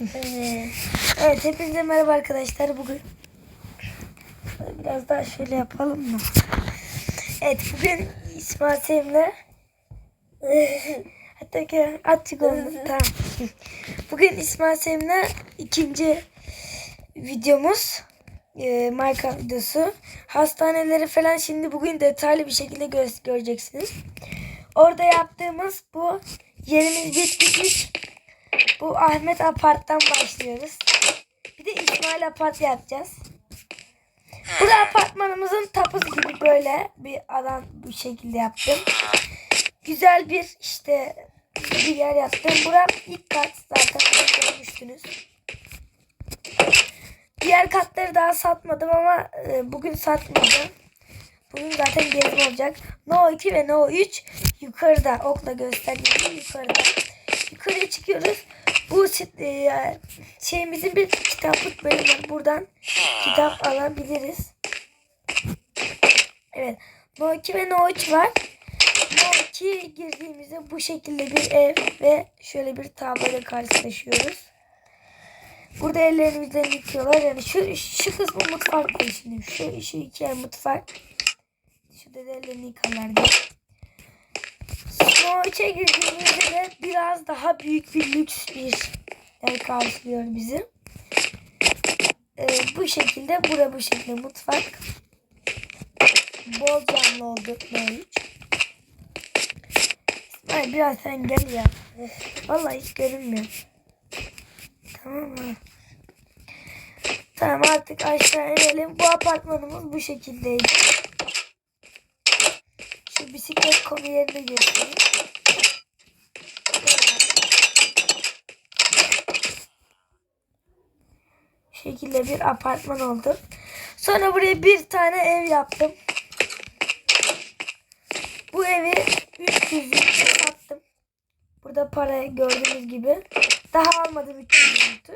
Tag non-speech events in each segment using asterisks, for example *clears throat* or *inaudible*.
Evet. Evet hepinize merhaba arkadaşlar bugün biraz daha şöyle yapalım mı? Evet bugün İsmail Sevim'le *laughs* hatta ki attık onu tamam. Bugün İsmail Sevim'le ikinci videomuz e, Minecraft videosu. Hastaneleri falan şimdi bugün detaylı bir şekilde gö- göreceksiniz. Orada yaptığımız bu yerimiz bitmiş. Bu Ahmet Apart'tan başlıyoruz. Bir de İsmail Apart yapacağız. Bu da apartmanımızın tapusu gibi böyle bir alan bu şekilde yaptım. Güzel bir işte bir yer yaptım. Buram ilk kat zaten görmüştünüz. Diğer katları daha satmadım ama e, bugün satmayacağım. Bugün zaten gezme olacak. No 2 ve No 3 yukarıda. Okla gösterdiğim yukarıda. Yukarıya çıkıyoruz. Bu e, şeyimizin bir kitaplık bölümü. Buradan kitap alabiliriz. Evet. No 2 ve No 3 var. No 2 girdiğimizde bu şekilde bir ev ve şöyle bir tabloyla karşılaşıyoruz. Burada ellerimizle yıkıyorlar. Yani şu, şu kısmı mutfak değil şimdi. Şu, şu iki yer mutfak. Da ellerini yıkarlar diye. 3'e girdiğimizde de biraz daha büyük bir lüks bir yer karşılıyor bizi. Ee, bu şekilde. Bura bu şekilde mutfak. Bol camlı oldu 3. İsmail biraz sen gel ya. Vallahi hiç görünmüyor. Tamam mı? Tamam artık aşağı inelim. Bu apartmanımız bu şekildeydi. Bisiklet konu yerine göstereyim. Şekilde bir apartman oldu. Sonra buraya bir tane ev yaptım. Bu evi 300 liraya sattım. Burada para gördüğünüz gibi. Daha almadım 300 zümrütü.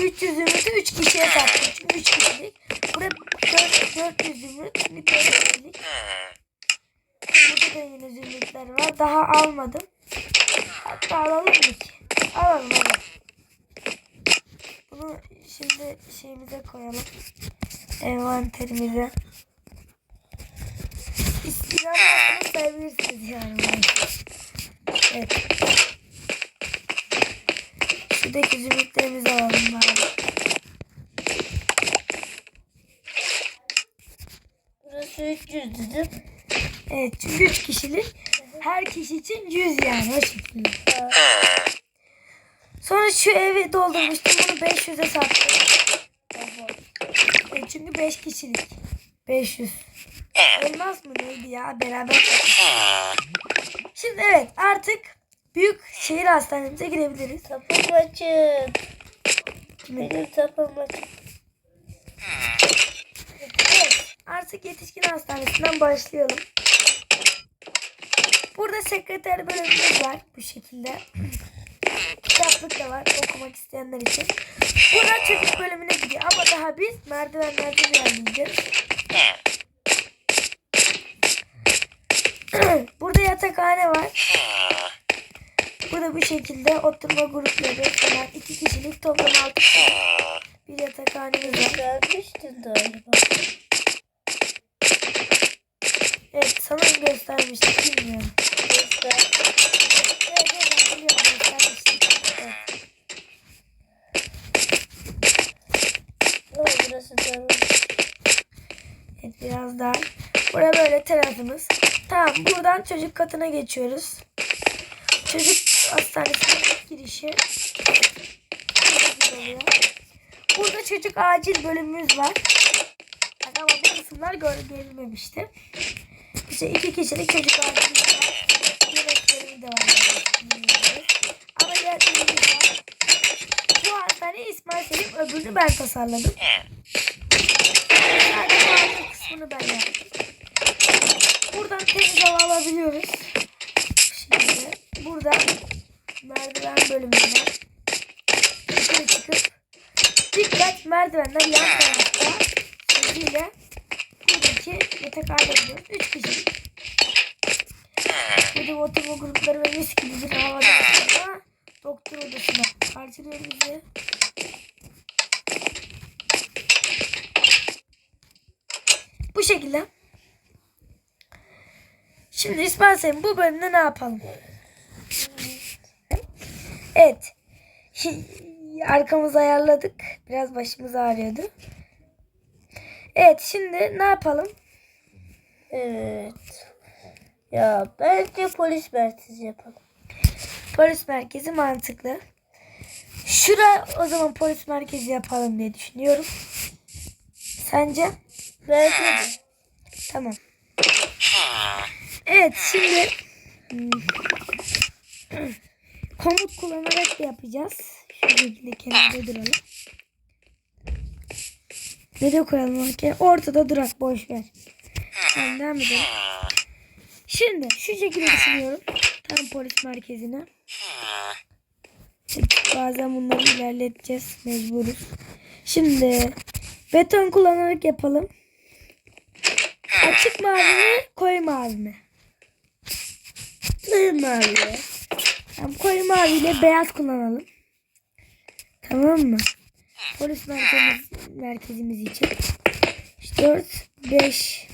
300 zümrütü 3 kişiye sattım. Çünkü 3 kişilik. Burada 4, 400 zümrüt. Şimdi 4 kişilik. Burada da yine zümrütler var. Daha almadım. Hatta alalım mı ki? Alalım hadi. Bunu şimdi şeyimize koyalım. Envanterimize. İstiyorsanız sayabilirsiniz yani. Evet. Şuradaki zümrütlerimizi alalım bari. Burası 300 dedim. Evet çünkü 3 kişilik. Her kişi için 100 yani o şekilde. Sonra şu evi doldurmuştum. Bunu 500'e sattım. Evet, çünkü 5 kişilik. 500. Elmas mı neydi ya? Beraber. Şimdi evet artık büyük şehir hastanemize girebiliriz. Tapım açık. Benim tapım açık. Artık yetişkin hastanesinden başlayalım. Burada sekreter bölümümüz var bu şekilde. Kitaplık da var okumak isteyenler için. Burada çocuk bölümüne gidiyor ama daha biz merdivenlerden ilerleyeceğiz. *clears throat* Burada yatakhane var. Burada bu şekilde oturma grupları falan iki kişilik toplam altı bir yatakhanemiz var. Gelmiştin galiba. Evet sanırım göstermiştik bilmiyorum. Göster. Evet evet hatırlıyorum göstermiştik. Evet. Oo, burası da evet biraz daha. Buraya böyle terasımız. Tamam buradan çocuk katına geçiyoruz. Çocuk hastanesinin girişi. Burada çocuk acil bölümümüz var. Ama bu kısımlar görülmemişti. İşte iki kişilik çocuk acilimiz var. Yemeklerimiz de var. Ama var. Bu hastaneyi İsmail Selim öbürünü ben tasarladım. Sadece kısmını ben yaptım. Buradan temiz hava alabiliyoruz. Şimdi burada merdiven bölümünden yukarı çıkıp dikkat merdivenler yan tarafta sözüyle buradaki yatak gidiyoruz. Üç kişi. Burada oturma grupları ve mis gibi bir havada doktor odasına karşılıyor bizi. Bu şekilde. Şimdi İsmail Selim bu bölümde ne yapalım? Evet. Arkamızı ayarladık. Biraz başımız ağrıyordu. Evet şimdi ne yapalım? Evet. Ya bence polis merkezi yapalım. Polis merkezi mantıklı. Şura o zaman polis merkezi yapalım diye düşünüyorum. Sence? Bence de. Tamam. Evet şimdi hmm, *clears throat* komut kullanarak yapacağız. Şu şekilde kenarda duralım. Ne de koyalım ortaya? Ortada durak boş ver. Tamam devam. Şimdi şu şekilde düşünüyorum. Tam polis merkezine. Bazen bunları ilerleteceğiz. Mecburuz. Şimdi beton kullanarak yapalım. Açık mavi mi? Koyu mavi mi? Sayın abi. Tamam, koyu mavi ile beyaz kullanalım. Tamam mı? Polis merkezimiz, merkezimiz için. 4, 5,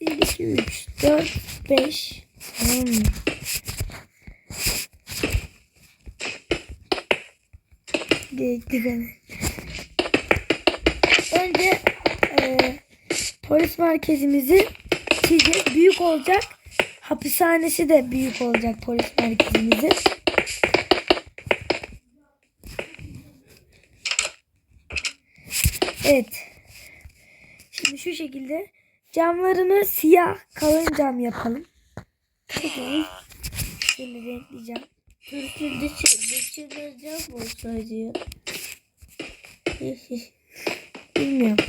1, 2, 3, 4, 5. Tamam mı? Gerekli beni. Önce e, polis merkezimizi çizeceğiz. Büyük olacak. Hapishanesi de büyük olacak polis merkezimizin. Evet. Şimdi şu şekilde camlarını siyah kalın cam yapalım. Şöyle renkleyeceğim. Türk'ün dışı, dışılacak mı olsaydı ya? Bilmiyorum.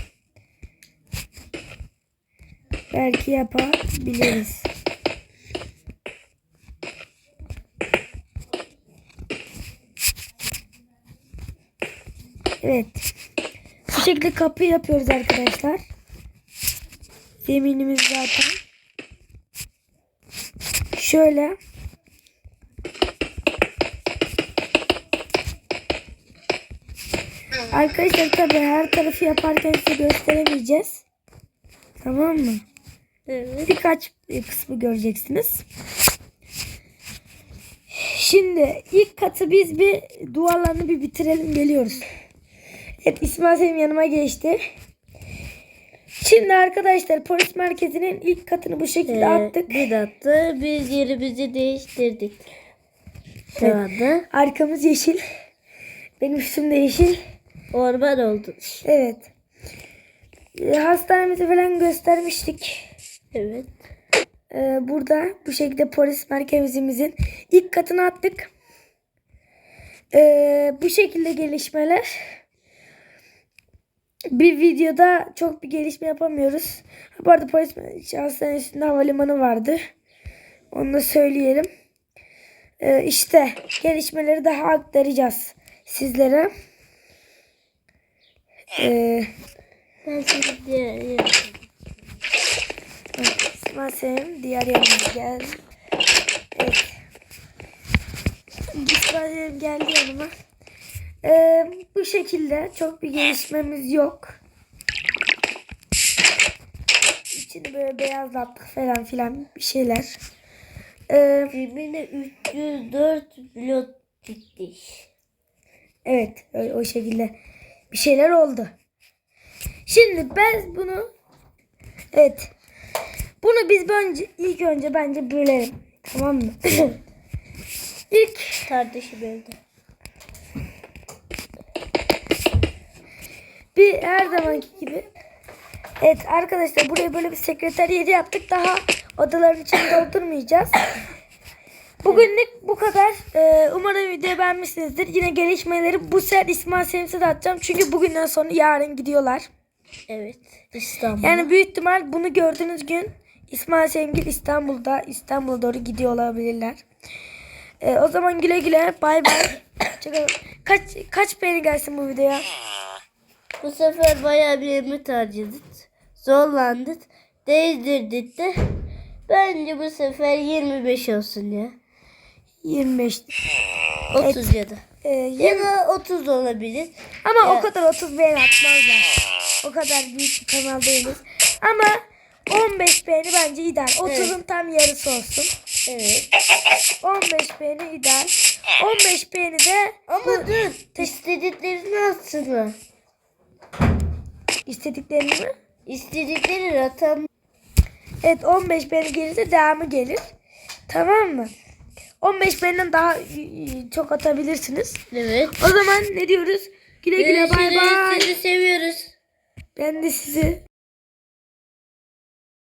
Belki yapabiliriz. Evet. Şekilde kapı yapıyoruz arkadaşlar. Zeminimiz zaten. Şöyle. Arkadaşlar tabi her tarafı yaparken size gösteremeyeceğiz. Tamam mı? evet. Birkaç kısmı göreceksiniz. Şimdi ilk katı biz bir duvarlarını bir bitirelim geliyoruz. Evet İsmail Selim yanıma geçti. Şimdi arkadaşlar polis merkezinin ilk katını bu şekilde Ee, attık. bir dakika biz yerimizi değiştirdik. Şu Evet. anda Arkamız yeşil. Benim üstüm de yeşil. orman oldu. Evet. Ee, Hastanemizi falan göstermiştik. Evet. Ee, burada bu şekilde polis merkezimizin ilk katını attık. Ee, bu şekilde gelişmeler. Bir videoda çok bir gelişme yapamıyoruz. Bu arada polis hastanesinde havalimanı vardı. Onu da söyleyelim. Ee, işte gelişmeleri daha aktaracağız sizlere. Ee, Ben şimdi diğer yere- İsmail Selim diğer yanıma gel. Evet. Selim geldi yanıma. Ee, bu şekilde çok bir gelişmemiz yok. İçini böyle beyazlattık falan filan bir şeyler. Ee, Birbirine 304 blok diktik. evet öyle, o şekilde bir şeyler oldu. Şimdi ben bunu evet bunu biz önce ilk önce bence bölelim. Tamam mı? *clears throat* ilk Kardeşim evde. Her zamanki gibi. Evet arkadaşlar buraya böyle bir sekreter yeri yaptık. Daha odaların içini doldurmayacağız. *laughs* Bugünlük bu kadar. Ee, umarım videoyu beğenmişsinizdir. Yine gelişmeleri bu sefer İsmail Selim'se de atacağım. Çünkü bugünden sonra yarın gidiyorlar. Evet. İstanbul. Yani büyük ihtimal bunu gördüğünüz gün İsmail Sevgil İstanbul'da İstanbul'a doğru gidiyor olabilirler. Ee, o zaman güle güle bay bay. Kaç kaç beğeni gelsin bu videoya? Bu sefer bayağı bir ümit harcadık. Zorlandık. Değdirdik de. Bence bu sefer 25 olsun ya. 25. 30 ya da. Ee, Ya 20. da 30 da olabilir. Ama o Ya. kadar 30 beğeni atmazlar. O kadar büyük bir kanal değiliz. Ama 15 beğeni bence ideal. 30'un tam yarısı olsun. Evet. 15 beğeni ideal. 15 beğeni de Ama dur. İstediklerini atsınlar. İstediklerini mi? İstedikleri rakam. Evet 15 beğeni gelirse devamı gelir. Tamam mı? 15 beğeniden daha çok atabilirsiniz. Evet. O zaman ne diyoruz? Güle güle bay bay. Sizi seviyoruz. Ben de sizi